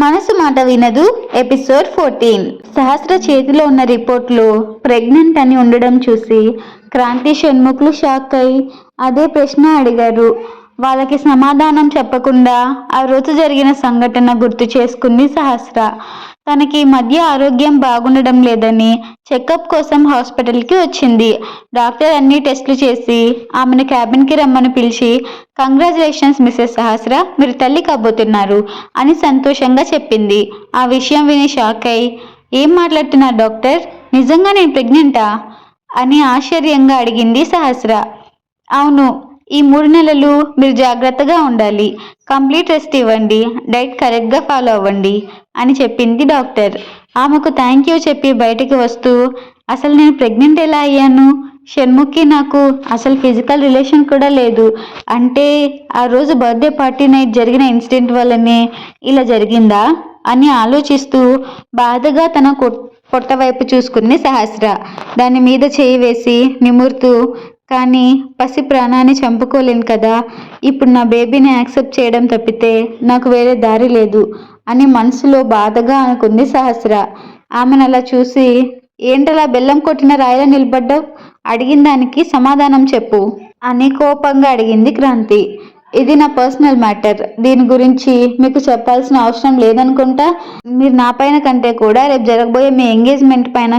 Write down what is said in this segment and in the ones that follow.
మనసు మాట వినదు. Episode fourteen. సహస్ర చేతిలో ఉన్న రిపోర్ట్లు ప్రెగ్నెంట్ అని ఉండడం చూసి క్రాంతి షణ్ముఖులు షాక్ అయి అదే ప్రశ్న అడిగారు. వాళ్ళకి సమాధానం చెప్పకుండా ఆ రోజు జరిగిన సంఘటన గుర్తు చేసుకుంది సహస్ర. తనకి ఈ మధ్య ఆరోగ్యం బాగుండడం లేదని చెకప్ కోసం హాస్పిటల్కి వచ్చింది. డాక్టర్ అన్ని టెస్టులు చేసి ఆమెను క్యాబిన్కి రమ్మని పిలిచి కంగ్రాచులేషన్స్ మిస్సెస్ సహస్ర మీరు తల్లి కాబోతున్నారు అని సంతోషంగా చెప్పింది. ఆ విషయం విని షాక్ అయి ఏం మాట్లాడుతున్నారు డాక్టర్? నిజంగా నేను ప్రెగ్నెంటా? అని ఆశ్చర్యంగా అడిగింది సహస్ర. అవును ఈ మూడు నెలలు మీరు జాగ్రత్తగా ఉండాలి. కంప్లీట్ రెస్ట్ ఇవ్వండి. డైట్ కరెక్ట్గా ఫాలో అవ్వండి. అని చెప్పింది డాక్టర్. ఆమెకు థ్యాంక్ యూ చెప్పి బయటికి వస్తూ అసలు నేను ప్రెగ్నెంట్ ఎలా అయ్యాను? షణ్ముఖి నాకు అసలు ఫిజికల్ రిలేషన్ కూడా లేదు. అంటే ఆ రోజు బర్త్డే పార్టీ నైట్ జరిగిన ఇన్సిడెంట్ వల్లనే ఇలా జరిగిందా? అని ఆలోచిస్తూ బాధగా తన పొట్ట వైపు చూసుకుంది సహస్ర. దాని మీద చేయి వేసి నిమురుతూ కానీ పసి ప్రాణాన్ని చంపుకోలేను కదా. ఇప్పుడు నా బేబీని యాక్సెప్ట్ చేయడం తప్పితే నాకు వేరే దారి లేదు. అని మనసులో బాధగా అనుకుంది సహస్ర. ఆమెను అలా చూసి ఏంటలా బెల్లం కొట్టిన రాయిలా నిలబడ్డావు? అడిగిన దానికి సమాధానం చెప్పు అని కోపంగా అడిగింది క్రాంతి. ఇది నా పర్సనల్ మ్యాటర్. దీని గురించి మీకు చెప్పాల్సిన అవసరం లేదనుకుంటా? మీరు నా పైన కంటే కూడా రేపు జరగబోయే మీ ఎంగేజ్మెంట్ పైన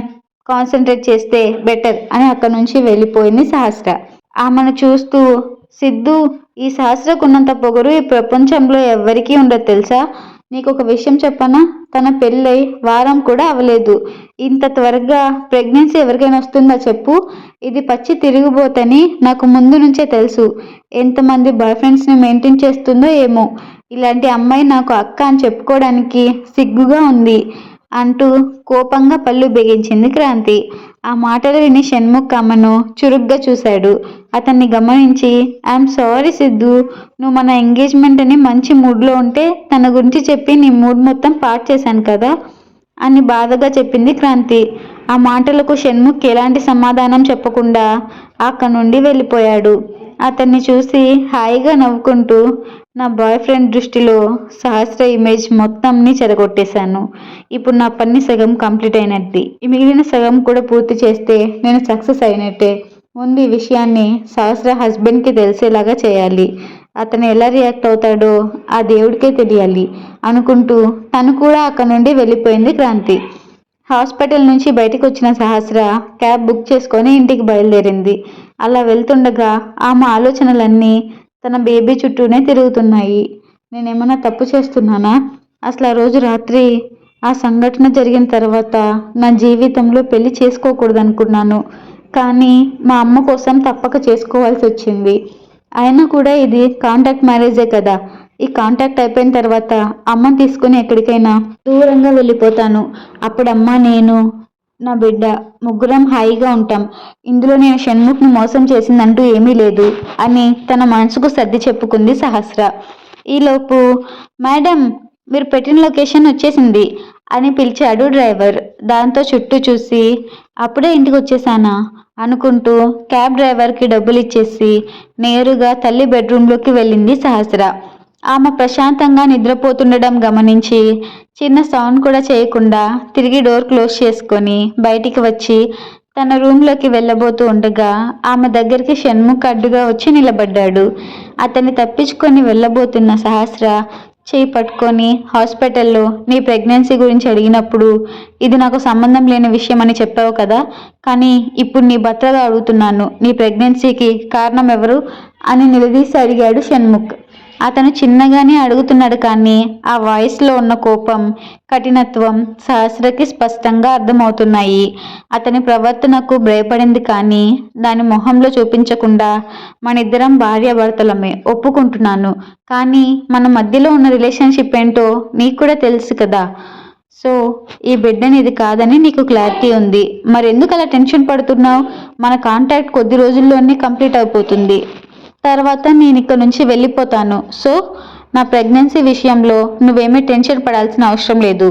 కాన్సన్ట్రేట్ చేస్తే బెటర్ అని అక్కడ నుంచి వెళ్ళిపోయింది సహస్ర. ఆమెను చూస్తూ సిద్ధు ఈ సహస్రకున్నంత పొగరు ఈ ప్రపంచంలో ఎవ్వరికీ ఉండదు తెలుసా? నీకు ఒక విషయం చెప్పనా? తన పెళ్ళై వారం కూడా అవ్వలేదు. ఇంత త్వరగా ప్రెగ్నెన్సీ ఎవరికైనా వస్తుందా చెప్పు? ఇది పచ్చి తిరిగిపోతని నాకు ముందు నుంచే తెలుసు. ఎంతమంది బాయ్ ఫ్రెండ్స్ని మెయింటైన్ చేస్తుందో ఏమో. ఇలాంటి అమ్మాయి నాకు అక్క అని చెప్పుకోవడానికి సిగ్గుగా ఉంది అంటూ కోపంగా పళ్ళు బిగించింది క్రాంతి. ఆ మాటలు విని షణ్ముఖ్ అమ్మను చురుగ్గా చూశాడు. అతన్ని గమనించి ఐఎమ్ సారీ సిద్ధు నువ్వు మన ఎంగేజ్మెంట్ అని మంచి మూడ్లో ఉంటే తన గురించి చెప్పి నీ మూడ్ మొత్తం పాట్ చేశాను కదా అని బాధగా చెప్పింది క్రాంతి. ఆ మాటలకు షణ్ముఖ్ ఎలాంటి సమాధానం చెప్పకుండా అక్కడి నుండి వెళ్ళిపోయాడు. అతన్ని చూసి హాయిగా నవ్వుకుంటూ నా బాయ్ ఫ్రెండ్ దృష్టిలో సహస్ర ఇమేజ్ మొత్తంని చెరగొట్టేశాను. ఇప్పుడు నా పని సగం కంప్లీట్ అయినట్టు. ఈ మిగిలిన సగం కూడా పూర్తి చేస్తే నేను సక్సెస్ అయినట్టే. ముందు ఈ విషయాన్ని సహస్ర హస్బెండ్కి తెలిసేలాగా చేయాలి. అతను ఎలా రియాక్ట్ అవుతాడో ఆ దేవుడికే తెలియాలి అనుకుంటూ తను కూడా అక్కడి నుండి వెళ్ళిపోయింది క్రాంతి. హాస్పిటల్ నుంచి బయటకు వచ్చిన సహస్ర క్యాబ్ బుక్ చేసుకొని ఇంటికి బయలుదేరింది. అలా వెళ్తుండగా ఆమె ఆలోచనలన్నీ తన బేబీ చుట్టూనే తిరుగుతున్నాయి. నేనేమైనా తప్పు చేస్తున్నానా? అసలు ఆ రోజు రాత్రి ఆ సంఘటన జరిగిన తర్వాత నా జీవితంలో పెళ్ళి చేసుకోకూడదు అనుకున్నాను కానీ మా అమ్మ కోసం తప్పక చేసుకోవాల్సి వచ్చింది. అయినా కూడా ఇది కాంటాక్ట్ మ్యారేజే కదా. ఈ కాంటాక్ట్ అయిపోయిన తర్వాత అమ్మని తీసుకుని ఎక్కడికైనా దూరంగా వెళ్ళిపోతాను. అప్పుడు అమ్మ నేను నా బిడ్డ ముగ్గురం హాయిగా ఉంటాం. ఇందులో నేను షణ్ముఖ్ను మోసం చేసిందంటూ ఏమీ లేదు. అని తన మనసుకు సర్ది చెప్పుకుంది సహస్ర. ఈలోపు మేడం మీరు పెట్టిన లొకేషన్ వచ్చేసింది అని పిలిచాడు డ్రైవర్. దాంతో చుట్టూ చూసి అప్పుడే ఇంటికి వచ్చేసానా? అనుకుంటూ క్యాబ్ డ్రైవర్కి డబ్బులు ఇచ్చేసి నేరుగా తల్లి బెడ్రూమ్లోకి వెళ్ళింది సహస్ర. ఆమె ప్రశాంతంగా నిద్రపోతుండడం గమనించి చిన్న సౌండ్ కూడా చేయకుండా తిరిగి డోర్ క్లోజ్ చేసుకొని బయటికి వచ్చి తన రూమ్లోకి వెళ్ళబోతూ ఉండగా ఆమె దగ్గరికి షణ్ముఖ్ అడ్డుగా వచ్చి నిలబడ్డాడు. అతన్ని తప్పించుకొని వెళ్ళబోతున్న సహస్ర చేయి పట్టుకొని హాస్పిటల్లో నీ ప్రెగ్నెన్సీ గురించి అడిగినప్పుడు ఇది నాకు సంబంధం లేని విషయం అని చెప్పావు కదా కానీ ఇప్పుడు నీ భర్తగా అడుగుతున్నాను. నీ ప్రెగ్నెన్సీకి కారణం ఎవరు అని నిలదీసి అడిగాడు షణ్ముఖ్. అతను చిన్నగానే అడుగుతున్నాడు కానీ ఆ వాయిస్లో ఉన్న కోపం కఠినత్వం సహస్రకి స్పష్టంగా అర్థమవుతున్నాయి. అతని ప్రవర్తనకు భయపడింది కానీ దాని మొహంలో చూపించకుండా మన ఇద్దరం భార్యాభర్తలమే ఒప్పుకుంటున్నాను. కానీ మన మధ్యలో ఉన్న రిలేషన్షిప్ ఏంటో నీకు కూడా తెలుసు కదా. సో ఈ బిడ్డని ఇది కాదని నీకు క్లారిటీ ఉంది. మరి ఎందుకు అలా టెన్షన్ పడుతున్నావు? మన కాంటాక్ట్ కొద్ది రోజుల్లోనే కంప్లీట్ అయిపోతుంది. తర్వాత నేను ఇక్కడ నుంచి వెళ్ళిపోతాను. సో నా ప్రెగ్నెన్సీ విషయంలో నువ్వేమీ టెన్షన్ పడాల్సిన అవసరం లేదు.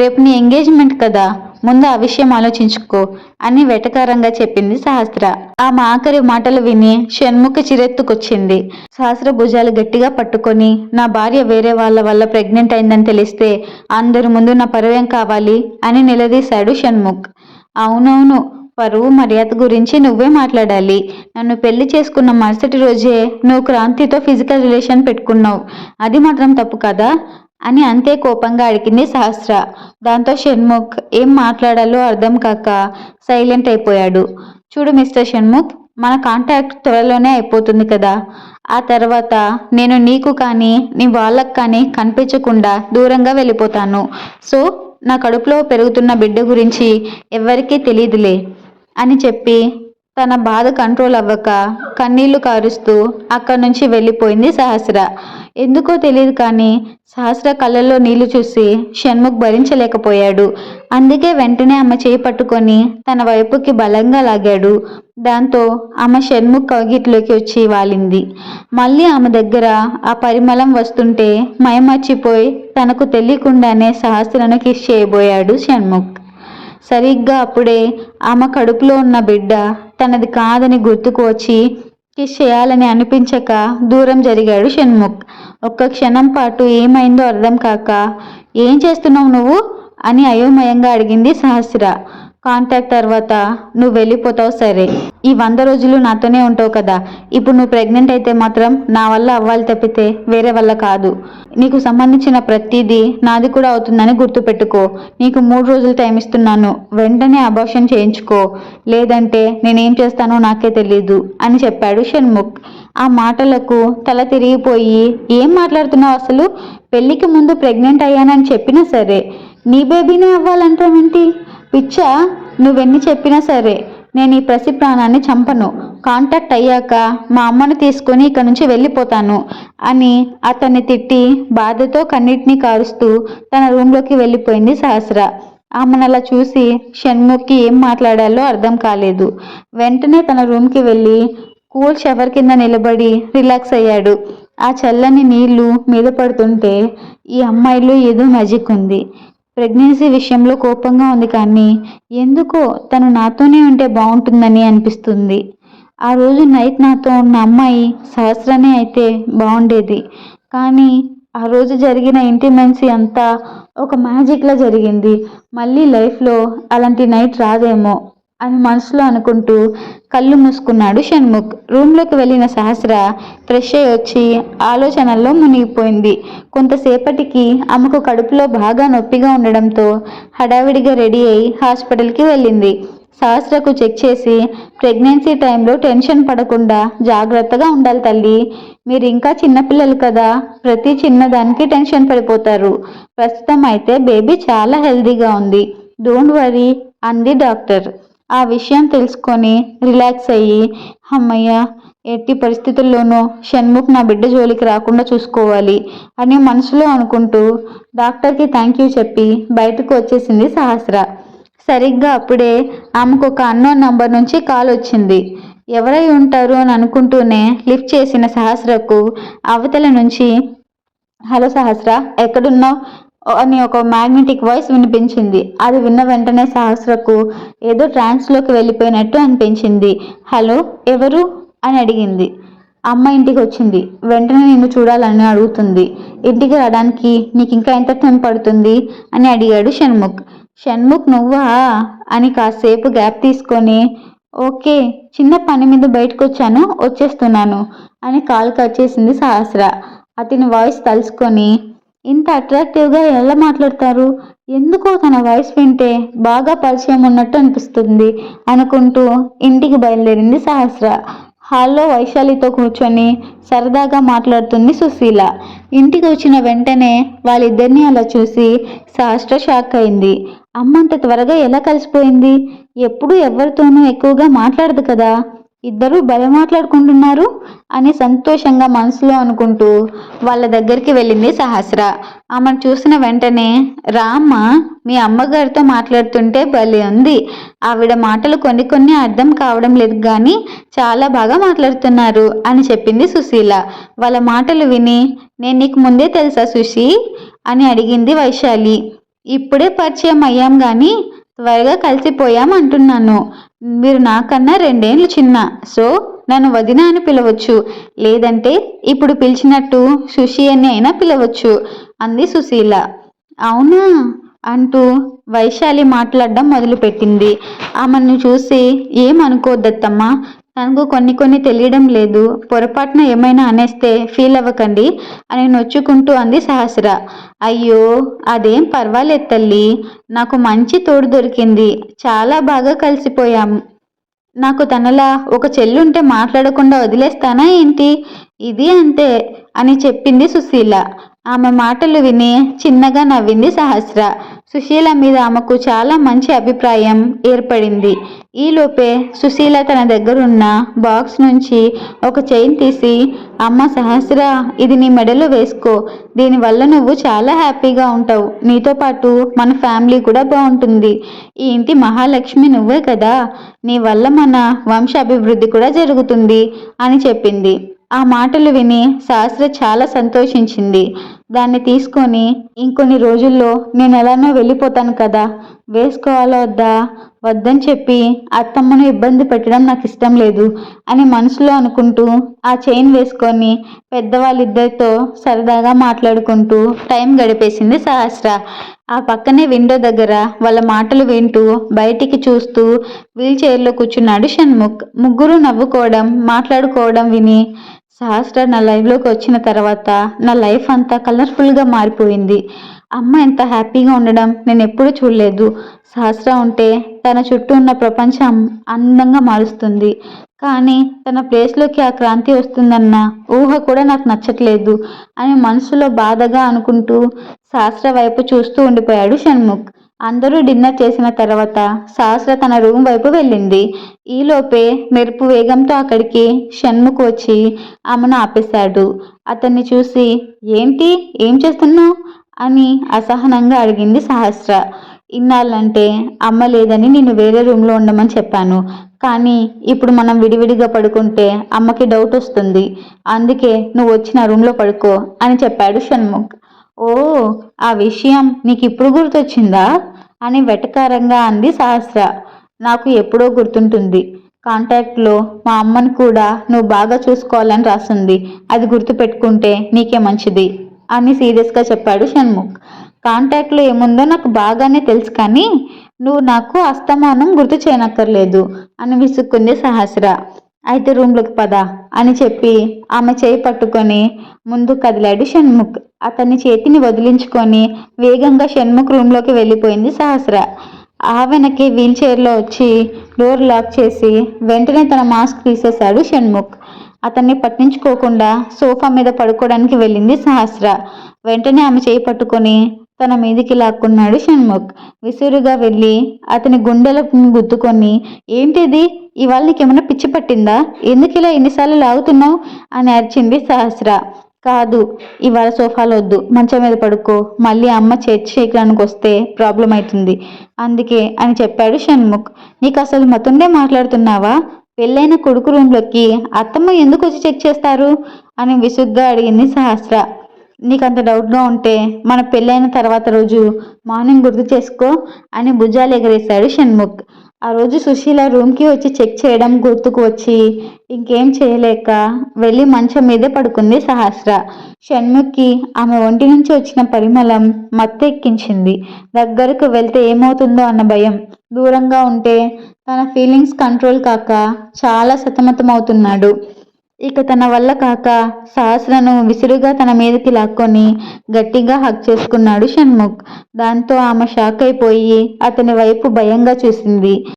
రేపు నీ ఎంగేజ్మెంట్ కదా ముందు ఆ విషయం ఆలోచించుకో అని వెటకారంగా చెప్పింది సహస్ర. ఆమె ఆఖరి మాటలు విని షణ్ముఖ చిరెత్తుకొచ్చింది. సహస్ర భుజాలు గట్టిగా పట్టుకొని నా భార్య వేరే వాళ్ళ వల్ల ప్రెగ్నెంట్ అయిందని తెలిస్తే అందరి ముందు నా పరువేం కావాలి అని నిలదీశాడు షణ్ముఖ్. అవునవును పరువు మర్యాద గురించి నువ్వే మాట్లాడాలి. నన్ను పెళ్ళి చేసుకున్న మరుసటి రోజే నువ్వు క్రాంతితో ఫిజికల్ రిలేషన్ పెట్టుకున్నావు. అది మాత్రం తప్పు కదా? అని అంతే కోపంగా అడిగింది సహస్ర. దాంతో షణ్ముఖ్ ఏం మాట్లాడాలో అర్థం కాక సైలెంట్ అయిపోయాడు. చూడు మిస్టర్ షణ్ముఖ్ మన కాంటాక్ట్ త్వరలోనే అయిపోతుంది కదా? ఆ తర్వాత నేను నీకు కానీ నీ వాళ్ళకు కానీ కనిపించకుండా దూరంగా వెళ్ళిపోతాను. సో నా కడుపులో పెరుగుతున్న బిడ్డ గురించి ఎవ్వరికీ తెలియదులే. అని చెప్పి తన బాధ కంట్రోల్ అవ్వక కన్నీళ్ళు కారుస్తూ అక్కడి నుంచి వెళ్ళిపోయింది సహస్ర. ఎందుకో తెలియదు కానీ సహస్ర కళ్ళల్లో నీళ్ళు చూసి షణ్ముఖ్ భరించలేకపోయాడు. అందుకే వెంటనే ఆమె చేయి పట్టుకొని తన వైపుకి బలంగా లాగాడు. దాంతో ఆమె షణ్ముఖ్ కగిట్లోకి వచ్చి వాలింది. మళ్ళీ ఆమె దగ్గర ఆ పరిమళం వస్తుంటే మయమర్చిపోయి తనకు తెలియకుండానే సహస్రను కిస్ చేయబోయాడు షణ్ముఖ్. సరిగ్గా అప్పుడే ఆమె కడుపులో ఉన్న బిడ్డ తనది కాదని గుర్తుకు వచ్చి కిస్ చేయాలని అనిపించక దూరం జరిగాడు షణ్ముఖ్. ఒక్క క్షణం పాటు ఏమైందో అర్థం కాక ఏం చేస్తున్నావు నువ్వు? అని అయోమయంగా అడిగింది సహస్ర. కాంటాక్ట్ తర్వాత నువ్వు వెళ్ళిపోతావు సరే. ఈ వంద రోజులు నాతోనే ఉంటావు కదా. ఇప్పుడు నువ్వు ప్రెగ్నెంట్ అయితే మాత్రం నా వల్ల అవ్వాలి తప్పితే వేరే వల్ల కాదు. నీకు సంబంధించిన ప్రతిదీ నాది కూడా అవుతుందని గుర్తుపెట్టుకో. నీకు మూడు రోజులు టైం ఇస్తున్నాను. వెంటనే అబార్షన్ చేయించుకో. లేదంటే నేనేం చేస్తానో నాకే తెలీదు అని చెప్పాడు షణ్ముఖ్. ఆ మాటలకు తల తిరిగిపోయి ఏం మాట్లాడుతున్నావు అసలు? పెళ్ళికి ముందు ప్రెగ్నెంట్ అయ్యానని చెప్పినా సరే. నీ బేబీనే అవ్వాలంటావేంటి? పిచ్చ నువ్వెన్ని చెప్పినా సరే నేను ఈ ప్రసి ప్రాణాన్ని చంపను. కాంటాక్ట్ అయ్యాక మా అమ్మను తీసుకొని ఇక్కడి నుంచి వెళ్ళిపోతాను అని అతన్ని తిట్టి బాధతో కన్నిటిని కారుస్తూ తన రూమ్లోకి వెళ్ళిపోయింది సహస్ర. ఆమెను అలా చూసి షణ్ముఖి ఏం మాట్లాడాలో అర్థం కాలేదు. వెంటనే తన రూమ్కి వెళ్ళి కూల్ షవర్ కింద నిలబడి రిలాక్స్ అయ్యాడు. ఆ చల్లని నీళ్ళు మీద పడుతుంటే ఈ అమ్మాయిలో ఏదో మ్యాజిక్ ఉంది. ప్రెగ్నెన్సీ విషయంలో కోపంగా ఉంది కానీ ఎందుకో తను నాతోనే ఉంటే బాగుంటుందని అనిపిస్తుంది. ఆ రోజు నైట్ నాతో ఉన్న అమ్మాయి సహస్రనే అయితే బాగుండేది. కానీ ఆ రోజు జరిగిన ఇంటిమెన్సీ అంతా ఒక మ్యాజిక్లా జరిగింది. మళ్ళీ లైఫ్లో అలాంటి నైట్ రాదేమో. అని మనసులో అనుకుంటూ కళ్ళు మూసుకున్నాడు షణ్ముఖ్. రూమ్లోకి వెళ్ళిన సహస్ర ఫ్రెష్ అయ్యి వచ్చి ఆలోచనల్లో మునిగిపోయింది. కొంతసేపటికి ఆమెకు కడుపులో బాగా నొప్పిగా ఉండడంతో హడావిడిగా రెడీ అయి హాస్పిటల్కి వెళ్ళింది. సహస్రకు చెక్ చేసి ప్రెగ్నెన్సీ టైంలో టెన్షన్ పడకుండా జాగ్రత్తగా ఉండాలి తల్లి. మీరు ఇంకా చిన్నపిల్లలు కదా ప్రతి చిన్నదానికి టెన్షన్ పడిపోతారు. ప్రస్తుతం అయితే బేబీ చాలా హెల్దీగా ఉంది. డోంట్ వరీ అంది డాక్టర్. ఆ విషయం తెలుసుకొని రిలాక్స్ అయ్యి అమ్మయ్య ఎట్టి పరిస్థితుల్లోనూ షణ్ముఖ్ నా బిడ్డ జోలికి రాకుండా చూసుకోవాలి అని మనసులో అనుకుంటూ డాక్టర్కి థ్యాంక్ యూ చెప్పి బయటకు వచ్చేసింది సహస్ర. సరిగ్గా అప్పుడే ఆమెకు ఒక అన్నోన్ నంబర్ నుంచి కాల్ వచ్చింది. ఎవరై ఉంటారు అని అనుకుంటూనే లిఫ్ట్ చేసిన సహస్రకు అవతల నుంచి హలో సహస్ర ఎక్కడున్నావు? అని ఒక మ్యాగ్నెటిక్ వాయిస్ వినిపించింది. అది విన్న వెంటనే సహస్రకు ఏదో ట్రాన్స్లోకి వెళ్ళిపోయినట్టు అనిపించింది. హలో ఎవరు? అని అడిగింది. అమ్మ ఇంటికి వచ్చింది వెంటనే నిన్ను చూడాలని అడుగుతుంది. ఇంటికి రావడానికి నీకు ఇంకా ఎంత టైం పడుతుంది? అని అడిగాడు షణ్ముఖ్. షణ్ముఖ్ నువ్వా? అని కాసేపు గ్యాప్ తీసుకొని ఓకే చిన్న పని మీద బయటకు వచ్చాను వచ్చేస్తున్నాను అని కాల్ కట్ చేసింది సహస్ర. అతని వాయిస్ తలుసుకొని ఇంత అట్రాక్టివ్గా ఎలా మాట్లాడతారు? ఎందుకో తన వాయిస్ వింటే బాగా పరిచయం ఉన్నట్టు అనిపిస్తుంది అనుకుంటూ ఇంటికి బయలుదేరింది సహస్ర. హాల్లో వైశాలితో కూర్చొని సరదాగా మాట్లాడుతుంది సుశీల. ఇంటికి వచ్చిన వెంటనే వాళ్ళిద్దరిని అలా చూసి సహస్ర షాక్ అయింది. అమ్మంత త్వరగా ఎలా కలిసిపోయింది? ఎప్పుడు ఎవరితోనూ ఎక్కువగా మాట్లాడదు కదా? ఇద్దరూ భలే మాట్లాడుకుంటున్నారు అని సంతోషంగా మనసులో అనుకుంటూ వాళ్ళ దగ్గరికి వెళ్ళింది సహస్ర. ఆమెను చూసిన వెంటనే రామ్మ మీ అమ్మగారితో మాట్లాడుతుంటే భలే ఉంది. ఆవిడ మాటలు కొన్ని కొన్ని అర్థం కావడం లేదు కానీ చాలా బాగా మాట్లాడుతున్నారు అని చెప్పింది సుశీల. వాళ్ళ మాటలు విని నేను నీకు ముందే తెలుసా సుశీ? అని అడిగింది వైశాలి. ఇప్పుడే పరిచయం అయ్యాం కానీ త్వరగా కలిసిపోయాం అంటున్నాను. మీరు నాకన్నా రెండేళ్ళు చిన్న. సో నన్ను వదిన అని పిలవచ్చు. లేదంటే ఇప్పుడు పిలిచినట్టు సుషి అని అయినా పిలవచ్చు. అంది సుశీల. అవునా? అంటూ వైశాలి మాట్లాడడం మొదలుపెట్టింది. ఆమెను చూసి ఏమనుకోద్దత్తమ్మా? తనకు కొన్ని కొన్ని తెలియడం లేదు. పొరపాటున ఏమైనా అనేస్తే ఫీల్ అవ్వకండి అని నొచ్చుకుంటూ అంది సహస్ర. అయ్యో అదేం పర్వాలేదు తల్లి. నాకు మంచి తోడు దొరికింది. చాలా బాగా కలిసిపోయాం. నాకు తనలా ఒక చెల్లుంటే మాట్లాడకుండా వదిలేస్తానా ఏంటి? ఇది అంతే అని చెప్పింది సుశీల. ఆమె మాటలు విని చిన్నగా నవ్వింది సహస్ర. సుశీల మీద ఆమెకు చాలా మంచి అభిప్రాయం ఏర్పడింది. ఈలోపే సుశీల తన దగ్గరున్న బాక్స్ నుంచి ఒక చైన్ తీసి అమ్మ సహస్ర ఇది నీ మెడలో వేసుకో. దీనివల్ల నువ్వు చాలా హ్యాపీగా ఉంటావు. నీతో పాటు మన ఫ్యామిలీ కూడా బాగుంటుంది. ఈ ఇంటి మహాలక్ష్మి నువ్వే కదా. నీ వల్ల మన వంశ అభివృద్ధి కూడా జరుగుతుంది అని చెప్పింది. ఆ మాటలు విని సహస్ర చాలా సంతోషించింది. దాన్ని తీసుకొని ఇంకొన్ని రోజుల్లో నేను ఎలానో వెళ్ళిపోతాను కదా వేసుకోవాలా వద్దా వద్దని చెప్పి అత్తమ్మను ఇబ్బంది పెట్టడం నాకు ఇష్టం లేదు అని మనసులో అనుకుంటూ ఆ చైన్ వేసుకొని పెద్దవాళ్ళిద్దరితో సరదాగా మాట్లాడుకుంటూ టైం గడిపేసింది సహస్ర ఆ పక్కనే విండో దగ్గర వాళ్ళ మాటలు వింటూ బయటికి చూస్తూ వీల్ చైర్లో కూర్చున్నాడు షణ్ముఖ్. ముగ్గురు నవ్వుకోవడం మాట్లాడుకోవడం విని సహస్ర నా లైఫ్లోకి వచ్చిన తర్వాత నా లైఫ్ అంతా కలర్ఫుల్గా మారిపోయింది. అమ్మ ఎంత హ్యాపీగా ఉండడం నేను ఎప్పుడూ చూడలేదు. సహస్ర ఉంటే తన చుట్టూ ఉన్న ప్రపంచం అందంగా మారుస్తుంది. కానీ తన ప్లేస్లోకి ఆ క్రాంతి వస్తుందన్న ఊహ కూడా నాకు నచ్చట్లేదు అని మనసులో బాధగా అనుకుంటూ సహస్ర వైపు చూస్తూ ఉండిపోయాడు షణ్ముఖ్. అందరూ డిన్నర్ చేసిన తర్వాత సహస్ర తన రూమ్ వైపు వెళ్ళింది. ఈలోపే మెరుపు వేగంతో అక్కడికి షణ్ముఖ్ వచ్చి ఆమెను ఆపేశాడు. అతన్ని చూసి ఏంటి? ఏం చేస్తున్నావు? అని అసహనంగా అడిగింది సహస్ర ఇన్నాళ్ళంటే అమ్మ లేదని నేను వేరే రూమ్లో ఉండమని చెప్పాను. కానీ ఇప్పుడు మనం విడివిడిగా పడుకుంటే అమ్మకి డౌట్ వస్తుంది. అందుకే నువ్వు వచ్చి నా రూమ్లో పడుకో అని చెప్పాడు షణ్ముఖ్. ఓ ఆ విషయం నీకు ఇప్పుడు గుర్తొచ్చిందా? అని వెటకారంగా అంది సహస్ర. నాకు ఎప్పుడో గుర్తుంటుంది. కాంటాక్ట్లో మా అమ్మని కూడా నువ్వు బాగా చూసుకోవాలని రాసింది. అది గుర్తుపెట్టుకుంటే నీకే మంచిది అని సీరియస్గా చెప్పాడు షణ్ముఖ్. కాంటాక్ట్లో ఏముందో నాకు బాగానే తెలుసు కానీ నువ్వు నాకు అస్తమానం గుర్తు చేయనక్కర్లేదు అని విసుక్కుంది సహస్ర. అయితే రూమ్లోకి పద అని చెప్పి ఆమె చేయి పట్టుకొని ముందు కదిలాడు షణ్ముఖ్. అతని చేతిని వదిలించుకొని వేగంగా షణ్ముఖ్ రూమ్లోకి వెళ్ళిపోయింది సహస్ర. ఆ వెనక్కి వీల్ చైర్లో వచ్చి డోర్ లాక్ చేసి వెంటనే తన మాస్క్ తీసేశాడు షణ్ముఖ్. అతన్ని పట్టించుకోకుండా సోఫా మీద పడుకోవడానికి వెళ్ళింది సహస్ర. వెంటనే ఆమె చేయి పట్టుకొని తన మీదికి లాక్కున్నాడు షణ్ముఖ్. విసురుగా వెళ్ళి అతని గుండెలకు గుద్దుకొని ఏంటిది? ఇవాళ నీకేమైనా పిచ్చి పట్టిందా? ఎందుకు ఇలా ఎన్నిసార్లు లాగుతున్నావు? అని అరిచింది సహస్ర. కాదు ఇవాళ సోఫాలో వద్దు. మంచం మీద పడుకో. మళ్ళీ అమ్మ చేతి చేయడానికి వస్తే ప్రాబ్లం అవుతుంది. అందుకే అని చెప్పాడు షణ్ముఖ్. నీకు అసలు మతుండే మాట్లాడుతున్నావా? పెళ్ళైన కొడుకు రూమ్లోకి అత్తమ్మ ఎందుకు వచ్చి చెక్ చేస్తారు? అని విసుగ్గా అడిగింది సహస్ర. నీకు అంత డౌట్గా ఉంటే మన పెళ్ళైన తర్వాత రోజు మార్నింగ్ గుర్తు చేసుకో అని భుజాలు ఎగరేశాడు షణ్ముఖ్. ఆ రోజు సుశీల రూమ్కి వచ్చి చెక్ చేయడం గుర్తుకు వచ్చి ఇంకేం చేయలేక వెళ్ళి మంచం మీదే పడుకుంది సహస్ర. షణ్ముఖ్కి ఆమె ఒంటి నుంచి వచ్చిన పరిమళం మత్తెక్కించింది. దగ్గరకు వెళ్తే ఏమవుతుందో అన్న భయం. దూరంగా ఉంటే తన ఫీలింగ్స్ కంట్రోల్ కాక చాలా సతమతమవుతున్నాడు. ఇక తన వల్ల కాక సహస్రను విసురుగా తన మీదకి లాక్కొని గట్టిగా హక్ చేసుకున్నాడు షణ్ముఖ్. దాంతో ఆమె షాక్ అయిపోయి అతని వైపు భయంగా చూసింది.